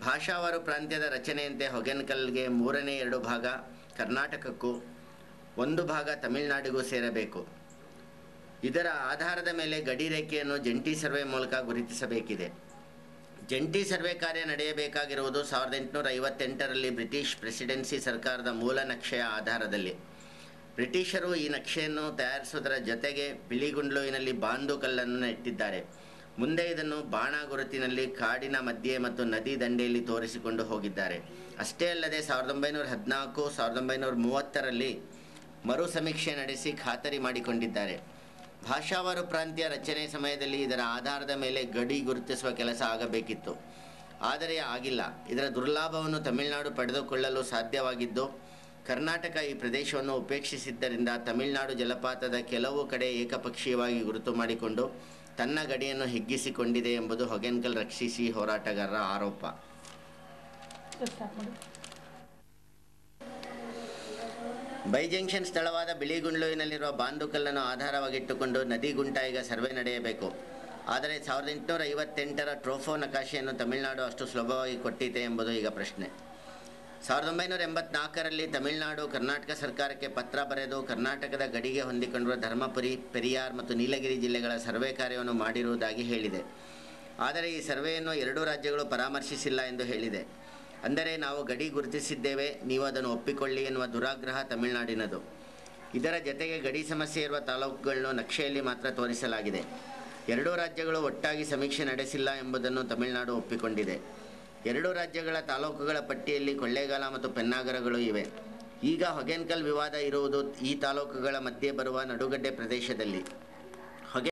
ಭಾಷಾವಾರು ಪ್ರಾಂತ್ಯದ ರಚನೆಯಂತೆ ಹೊಗೆನ್ಕಲ್ಗೆ ಮೂರನೇ ಎರಡು ಭಾಗ ಕರ್ನಾಟಕಕ್ಕೂ ಒಂದು ಭಾಗ ತಮಿಳುನಾಡಿಗೂ ಸೇರಬೇಕು. ಇದರ ಆಧಾರದ ಮೇಲೆ ಗಡಿ ರೇಖೆಯನ್ನು ಜಂಟಿ ಸರ್ವೆ ಮೂಲಕ ಗುರುತಿಸಬೇಕಿದೆ. ಜಂಟಿ ಸರ್ವೆ ಕಾರ್ಯ ನಡೆಯಬೇಕಾಗಿರುವುದು ಸಾವಿರದ ಎಂಟುನೂರ ಐವತ್ತೆಂಟರಲ್ಲಿ ಬ್ರಿಟಿಷ್ ಪ್ರೆಸಿಡೆನ್ಸಿ ಸರ್ಕಾರದ ಮೂಲ ನಕ್ಷೆಯ ಆಧಾರದಲ್ಲಿ. ಬ್ರಿಟಿಷರು ಈ ನಕ್ಷೆಯನ್ನು ತಯಾರಿಸುವುದರ ಜೊತೆಗೆ ಬಿಳಿಗುಂಡ್ಲುವಿನಲ್ಲಿ ಬಾಂದು ಕಲ್ಲನ್ನು ನೆಟ್ಟಿದ್ದಾರೆ. ಮುಂದೆ ಇದನ್ನು ಬಾಣ ಗುರುತಿನಲ್ಲಿ ಕಾಡಿನ ಮಧ್ಯೆ ಮತ್ತು ನದಿ ದಂಡೆಯಲ್ಲಿ ತೋರಿಸಿಕೊಂಡು ಹೋಗಿದ್ದಾರೆ. ಅಷ್ಟೇ ಅಲ್ಲದೆ ಸಾವಿರದ ಒಂಬೈನೂರ ಹದಿನಾಲ್ಕು, ಸಾವಿರದ ಒಂಬೈನೂರ ಮೂವತ್ತರಲ್ಲಿ ಮರು ಸಮೀಕ್ಷೆ ನಡೆಸಿ ಖಾತರಿ ಮಾಡಿಕೊಂಡಿದ್ದಾರೆ. ಭಾಷಾವಾರು ಪ್ರಾಂತ್ಯ ರಚನೆ ಸಮಯದಲ್ಲಿ ಇದರ ಆಧಾರದ ಮೇಲೆ ಗಡಿ ಗುರುತಿಸುವ ಕೆಲಸ ಆಗಬೇಕಿತ್ತು. ಆದರೆ ಆಗಿಲ್ಲ. ಇದರ ದುರ್ಲಾಭವನ್ನು ತಮಿಳುನಾಡು ಪಡೆದುಕೊಳ್ಳಲು ಸಾಧ್ಯವಾಗಿದ್ದು ಕರ್ನಾಟಕ ಈ ಪ್ರದೇಶವನ್ನು ಉಪೇಕ್ಷಿಸಿದ್ದರಿಂದ ತಮಿಳುನಾಡು ಜಲಪಾತದ ಕೆಲವು ಕಡೆ ಏಕಪಕ್ಷೀಯವಾಗಿ ಗುರುತು ಮಾಡಿಕೊಂಡು ತನ್ನ ಗಡಿಯನ್ನು ಹಿಗ್ಗಿಸಿಕೊಂಡಿದೆ ಎಂಬುದು ಹೊಗೆನ್ಕಲ್ ರಕ್ಷಿಸಿ ಹೋರಾಟಗಾರರ ಆರೋಪ. ಬೈಜಂಕ್ಷನ್ ಸ್ಥಳವಾದ ಬಿಳಿಗುಂಡ್ಲುವಿನಲ್ಲಿರುವ ಬಾಂದುಕಲ್ಲನ್ನು ಆಧಾರವಾಗಿಟ್ಟುಕೊಂಡು ನದಿ ಗುಂಟ ಈಗ ಸರ್ವೆ ನಡೆಯಬೇಕು. ಆದರೆ ಸಾವಿರದ ಎಂಟುನೂರ ಐವತ್ತೆಂಟರ ಟ್ರೋಫೋ ನಕಾಶೆಯನ್ನು ತಮಿಳುನಾಡು ಅಷ್ಟು ಸುಲಭವಾಗಿ ಕೊಟ್ಟಿದೆ ಎಂಬುದು ಈಗ ಪ್ರಶ್ನೆ. ಸಾವಿರದ ಒಂಬೈನೂರ ಎಂಬತ್ನಾಲ್ಕರಲ್ಲಿ ತಮಿಳುನಾಡು ಕರ್ನಾಟಕ ಸರ್ಕಾರಕ್ಕೆ ಪತ್ರ ಬರೆದು ಕರ್ನಾಟಕದ ಗಡಿಗೆ ಹೊಂದಿಕೊಂಡಿರುವ ಧರ್ಮಪುರಿ, ಪೆರಿಯಾರ್ ಮತ್ತು ನೀಲಗಿರಿ ಜಿಲ್ಲೆಗಳ ಸರ್ವೆ ಕಾರ್ಯವನ್ನು ಮಾಡಿರುವುದಾಗಿ ಹೇಳಿದೆ. ಆದರೆ ಈ ಸರ್ವೆಯನ್ನು ಎರಡೂ ರಾಜ್ಯಗಳು ಪರಾಮರ್ಶಿಸಿಲ್ಲ ಎಂದು ಹೇಳಿದೆ. ಅಂದರೆ ನಾವು ಗಡಿ ಗುರುತಿಸಿದ್ದೇವೆ, ನೀವು ಅದನ್ನು ಒಪ್ಪಿಕೊಳ್ಳಿ ಎನ್ನುವ ದುರಾಗ್ರಹ ತಮಿಳುನಾಡಿನದು. ಇದರ ಜತೆಗೆ ಗಡಿ ಸಮಸ್ಯೆ ಇರುವ ತಾಲೂಕುಗಳನ್ನು ನಕ್ಷೆಯಲ್ಲಿ ಮಾತ್ರ ತೋರಿಸಲಾಗಿದೆ. ಎರಡೂ ರಾಜ್ಯಗಳು ಒಟ್ಟಾಗಿ ಸಮೀಕ್ಷೆ ನಡೆಸಿಲ್ಲ ಎಂಬುದನ್ನು ತಮಿಳುನಾಡು ಒಪ್ಪಿಕೊಂಡಿದೆ. ಎರಡೂ ರಾಜ್ಯಗಳ ತಾಲೂಕುಗಳ ಪಟ್ಟಿಯಲ್ಲಿ ಕೊಳ್ಳೇಗಾಲ ಮತ್ತು ಪೆನ್ನಾಗರಗಳು ಇವೆ. ಈಗ ಹೊಗೆನ್ಕಲ್ ವಿವಾದ ಇರುವುದು ಈ ತಾಲೂಕುಗಳ ಮಧ್ಯೆ ಬರುವ ನಡುಗಡ್ಡೆ ಪ್ರದೇಶದಲ್ಲಿ.